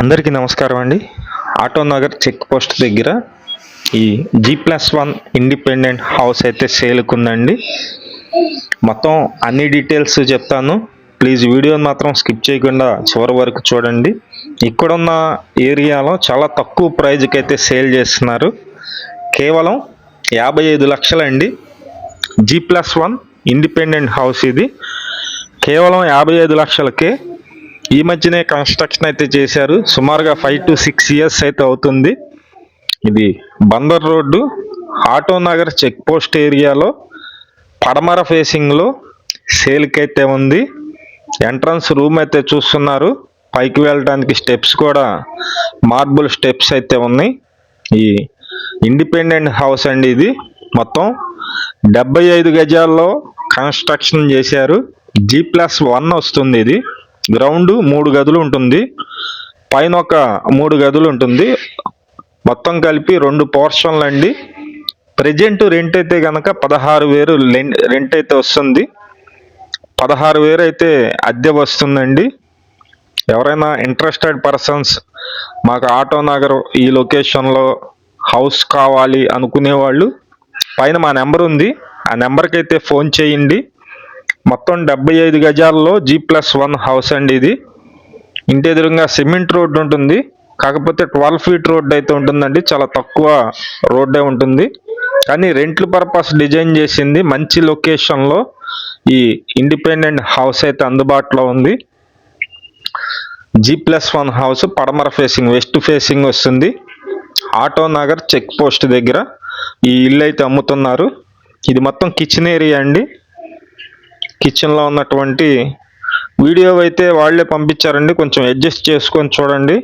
అందరికీ నమస్కారం అండి. ఆటో నగర్ చెక్ పోస్ట్ దగ్గర ఈ G plus one independent house అయితే సేల్కి ఉందండి మొత్తం అన్ని డీటెయిల్స్ చెప్తాను. ప్లీజ్ వీడియోని మాత్రం స్కిప్ చేయకుండా చివరి వరకు చూడండి. ఇక్కడున్న ఏరియాలో చాలా తక్కువ ప్రైజ్కి అయితే సేల్ చేస్తున్నారు. కేవలం యాభై ఐదు లక్షలండి. G plus one independent house ఇది. కేవలం యాభై ఐదు లక్షలకే ఈ మధ్యనే కన్స్ట్రక్షన్ అయితే చేశారు. సుమారుగా ఫైవ్ టు సిక్స్ ఇయర్స్ అయితే అవుతుంది. ఇది Bandar road Auto Nagar check post ఏరియాలో పడమర ఫేసింగ్లో సేల్కి అయితే ఉంది. ఎంట్రన్స్ రూమ్ అయితే చూస్తున్నారు. పైకి వెళ్ళడానికి స్టెప్స్ కూడా మార్బుల్ స్టెప్స్ అయితే ఉన్నాయి. ఈ ఇండిపెండెంట్ హౌస్ అండి ఇది. మొత్తం డెబ్బై ఐదు గజాల్లో కన్స్ట్రక్షన్ చేశారు. జీ ప్లస్ వన్ వస్తుంది ఇది. గ్రౌండ్ మూడు గదులు ఉంటుంది. పైన ఒక మూడు గదులు ఉంటుంది. మొత్తం కలిపి రెండు పోర్షన్లు అండి. ప్రజెంట్ రెంట్ అయితే కనుక పదహారు వేలు రెంట్ అయితే వస్తుంది. పదహారు వేలు అయితే అద్దె వస్తుందండి. ఎవరైనా ఇంట్రెస్టెడ్ పర్సన్స్ మాకు ఆటో నగర్ ఈ లొకేషన్లో హౌస్ కావాలి అనుకునే వాళ్ళు పైన మా నెంబర్ ఉంది. ఆ నెంబర్కి అయితే ఫోన్ చేయండి. మొత్తం డెబ్బై ఐదు గజాల్లో జీ ప్లస్ వన్ హౌస్ అండి ఇది. ఇంటి ఎదురుగా సిమెంట్ రోడ్డు ఉంటుంది. కాకపోతే ట్వెల్వ్ ఫీట్ రోడ్ అయితే ఉంటుందండి. చాలా తక్కువ రోడ్డే ఉంటుంది. కానీ రెంట్ల పర్పస్ డిజైన్ చేసింది మంచి లొకేషన్లో ఈ ఇండిపెండెంట్ హౌస్ అయితే అందుబాటులో ఉంది. జీ ప్లస్ వన్ హౌస్ పడమర ఫేసింగ్ వెస్ట్ ఫేసింగ్ వస్తుంది. ఆటో నగర్ చెక్ పోస్ట్ దగ్గర ఈ ఇల్లు అయితే అమ్ముతున్నారు. ఇది మొత్తం కిచెన్ ఏరియా అండి. కిచెన్లో ఉన్నటువంటి వీడియో అయితే వాళ్ళే పంపించారండి. కొంచెం అడ్జస్ట్ చేసుకొని చూడండి.